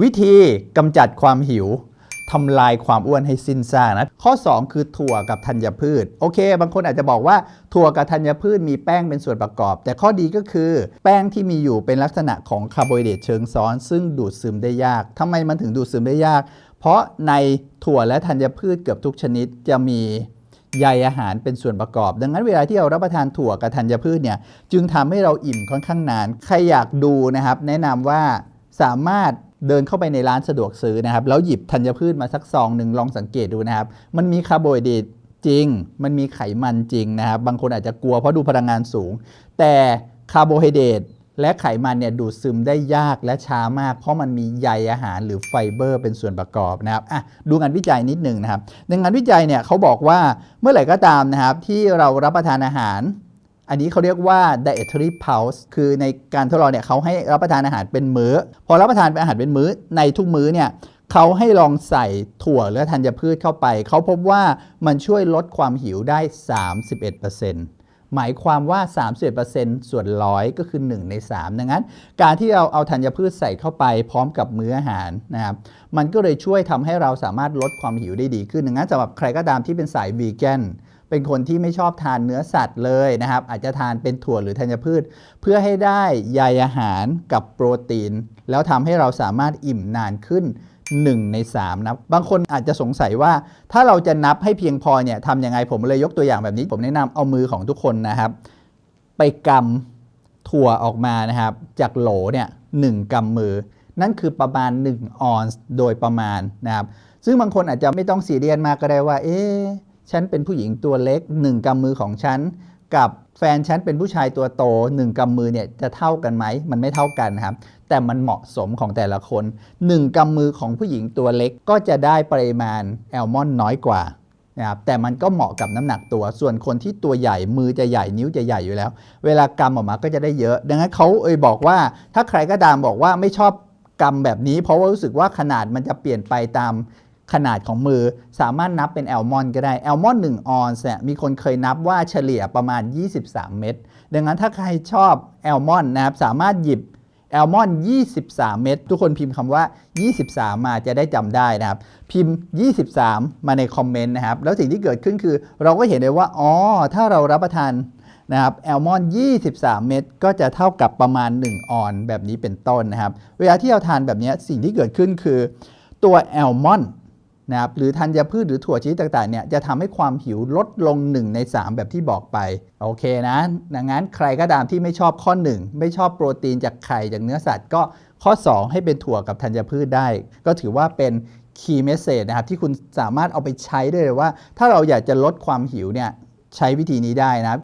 วิธีกำจัดความหิวทำลายความอ้วนให้สิ้นซากนะข้อ 2 คือถั่วกับธัญพืช โอเค บางคนอาจจะบอกว่าถั่วกับธัญพืชมีแป้งเป็นส่วนประกอบ แต่ข้อดีก็คือ แป้งที่มีอยู่เป็นลักษณะของคาร์โบไฮเดรตเชิงซ้อน ซึ่งดูดซึมได้ยากทำไมมันถึงดูดซึมได้ยาก เพราะในถั่วและธัญพืชเกือบทุกชนิดจะมีใยอาหารเป็นส่วนประกอบ ดังนั้นเวลาที่เรารับประทานถั่วกับธัญพืชเนี่ยจึงทำให้เราอิ่มค่อนข้างนาน ใครอยากดูนะครับ แนะนำว่าสามารถ เดินเข้าไปในร้านสะดวกซื้อนะครับแล้วหยิบธัญพืชมาสักซองหนึ่งลองสังเกตดูนะครับ มันมีคาร์โบไฮเดรตจริง มันมีไขมันจริงนะครับ บางคนอาจจะกลัวเพราะดูพลังงานสูง แต่คาร์โบไฮเดรตและไขมันเนี่ยดูดซึมได้ยากและช้ามาก เพราะมันมีใยอาหารหรือไฟเบอร์เป็นส่วนประกอบนะครับอะดูงานวิจัยนิดหนึ่งนะครับในงานวิจัยเนี่ยเขาบอกว่าเมื่อไหร่ก็ตามนะครับที่เรารับประทานอาหาร อันนี้เขาเรียกว่า dietary pause คือในการทดลองเนี่ยเขาให้รับประทานอาหารเป็นมื้อ พอรับประทานเป็นอาหารเป็นมื้อในทุกมื้อเนี่ยเขาให้ลองใส่ถั่วและธัญพืชเข้าไป เขาพบว่ามันช่วยลดความหิวได้ 31%หมายความว่า 31%ส่วนร้อยก็คือ 1 ใน 3 ดังนั้น การที่เราเอาธัญพืชใส่เข้าไปพร้อมกับมื้ออาหารนะครับ มันก็เลยช่วยทำให้เราสามารถลดความหิวได้ดีขึ้น ดังนั้นสำหรับใครก็ตามที่เป็นสายวีแกน เป็นคนที่ไม่ชอบทานเนื้อสัตว์เลยนะครับ อาจจะทานเป็นถั่วหรือธัญพืช เพื่อให้ได้ใยอาหารกับโปรตีน แล้วทำให้เราสามารถอิ่มนานขึ้น 1 ใน 3 นะ บางคนอาจจะสงสัยว่า ถ้าเราจะนับให้เพียงพอเนี่ยทำยังไงผมเลยยกตัวอย่างแบบนี้ ผมแนะนำเอามือของทุกคนนะครับ ไปกำถั่วออกมานะครับ จากโหลเนี่ยหนึ่งกำมือ นั่นคือประมาณ 1 ออนซ์โดยประมาณนะครับซึ่งบางคนอาจจะไม่ต้องซีเรียสมากก็ได้ว่า เอ๊ ฉันเป็นผู้หญิงตัวเล็ก 1กำมือของฉัน กับแฟนฉันเป็นผู้ชายตัวโต 1กำมือเนี่ยจะเท่ากันไหม มันไม่เท่ากันครับ แต่มันเหมาะสมของแต่ละคน 1กำมือของผู้หญิงตัวเล็กก็จะได้ปริมาณแอลมอนน้อยกว่านะครับแต่มันก็เหมาะกับน้ำหนักตัว ส่วนคนที่ตัวใหญ่มือจะใหญ่นิ้วจะใหญ่อยู่แล้ว เวลากำออกมาก็จะได้เยอะ ดังนั้นเขาเอ่ยบอกว่า ถ้าใครก็ตามบอกว่าไม่ชอบกำแบบนี้ เพราะว่ารู้สึกว่าขนาดมันจะเปลี่ยนไปตาม ขนาดของมือสามารถนับเป็นแอลมอนก็ได้แอลมอน1ออนซ์เนี่ยมีคนเคยนับว่าเฉลี่ยประมาณ 23 เม็ดดังนั้นถ้าใครชอบแอลมอนนะครับสามารถหยิบแอลมอน23 เม็ดทุกคนพิมพ์คำว่า 23 มาจะได้จำได้นะครับ พิมพ์ 23 มาในคอมเมนต์นะครับ แล้วสิ่งที่เกิดขึ้นคือเราก็เห็นเลยว่า อ๋อ ถ้าเรารับประทานนะครับแอลมอน23 เม็ดก็จะเท่ากับประมาณ 1 ออนแบบนี้เป็นต้นนะครับ เวลาที่เราทานแบบนี้สิ่งที่เกิดขึ้นคือ ตัวแอลมอน นะครับหรือธัญพืชหรือถั่วชนิดต่างๆเนี่ยจะทำให้ความหิวลดลง 1 ใน 3 แบบที่บอกไป โอเคนะดังนั้นใครก็ตามที่ไม่ชอบข้อ 1 ไม่ชอบโปรตีนจากไข่จากเนื้อสัตว์ ก็ข้อ 2 ให้เป็นถั่วกับธัญพืชได้ ก็ถือว่าเป็นคีย์เมสเซจนะครับที่คุณสามารถเอาไปใช้ได้เลยว่า ถ้าเราอยากจะลดความหิวเนี่ยใช้วิธีนี้ได้นะครับ